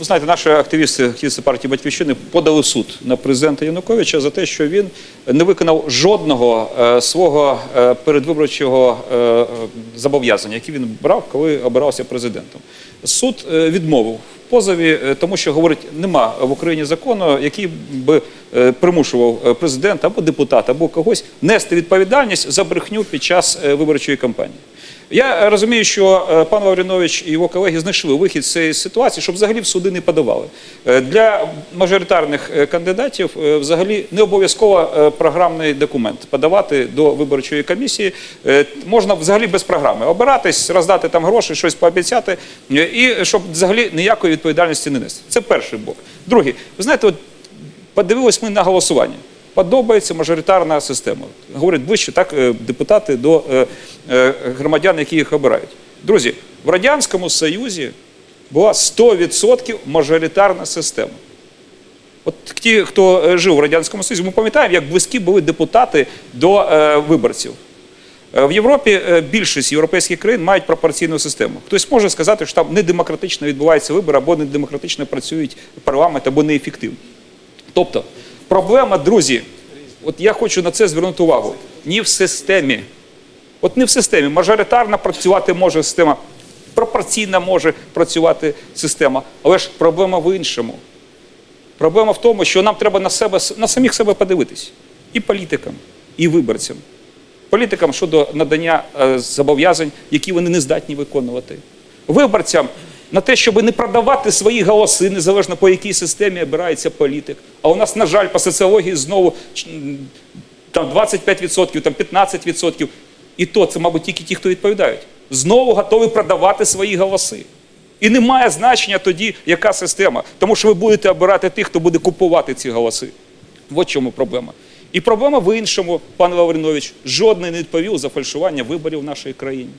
Ви знаєте, наші активісти, активісти партії Батьківщини подали суд на президента Януковича за те, що він не виконав жодного е, свого е, передвиборчого е, зобов'язання, яке він брав, коли обирався президентом. Суд е, відмовив в позові, е, тому що говорить, нема в Україні закону, який би е, примушував е, президента або депутата, або когось нести відповідальність за брехню під час е, виборчої кампанії. Я розумію, що е, пан Лаврінович і його колеги знайшли вихід з цієї ситуації, щоб взагалі в суди не подавали. Е, Для мажоритарних е, кандидатів взагалі не обов'язково програмний документ подавати до виборчої комісії. Можна взагалі без програми обиратись, роздати там гроші, щось пообіцяти, і щоб взагалі ніякої відповідальності не нести. Це перший бок. Другий, ви знаєте, от подивились ми на голосування. Подобається мажоритарна система. Говорять ближче так е, депутати до е, е, громадян, які їх обирають. Друзі, в Радянському Союзі була 100% мажоритарна система. От ті, хто жив в Радянському Союзі, ми пам'ятаємо, як близькі були депутати до виборців. В Європі більшість європейських країн мають пропорційну систему. Хтось може сказати, що там недемократично відбуваються вибори, або недемократично працюють парламент, або неефективно. Тобто, проблема, друзі, от я хочу на це звернути увагу. Ні в системі. От не в системі. Мажоритарна працювати може система, пропорційна може працювати система. Але ж проблема в іншому. Проблема в тому, що нам треба на себе на самих себе подивитись. І політикам, і виборцям. Політикам щодо надання е, зобов'язань, які вони не здатні виконувати. Виборцям на те, щоб не продавати свої голоси, незалежно по якій системі обирається політик. А у нас, на жаль, по соціології знову там 25%, там 15%. І то це, мабуть, тільки ті, хто відповідають. Знову готові продавати свої голоси. І немає значення тоді, яка система. Тому що ви будете обирати тих, хто буде купувати ці голоси. От чому проблема. І проблема в іншому, пане Лавринович, жодний не відповів за фальшування виборів в нашій країні.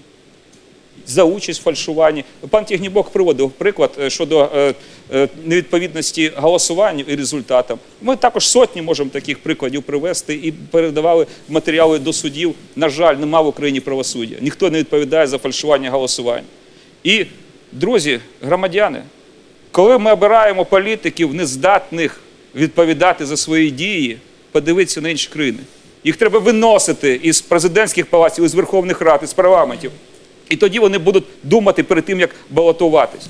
За участь в фальшуванні. Пан Тігнібок приводив приклад е, щодо е, е, невідповідності голосуванню і результатам. Ми також сотні можемо таких прикладів привести і передавали матеріали до судів. На жаль, нема в Україні правосуддя. Ніхто не відповідає за фальшування голосувань. І, друзі, громадяни, коли ми обираємо політиків, нездатних відповідати за свої дії, подивіться на інші країни. Їх треба виносити із президентських палаців, із Верховних Рад, із парламентів. І тоді вони будуть думати перед тим, як балотуватись.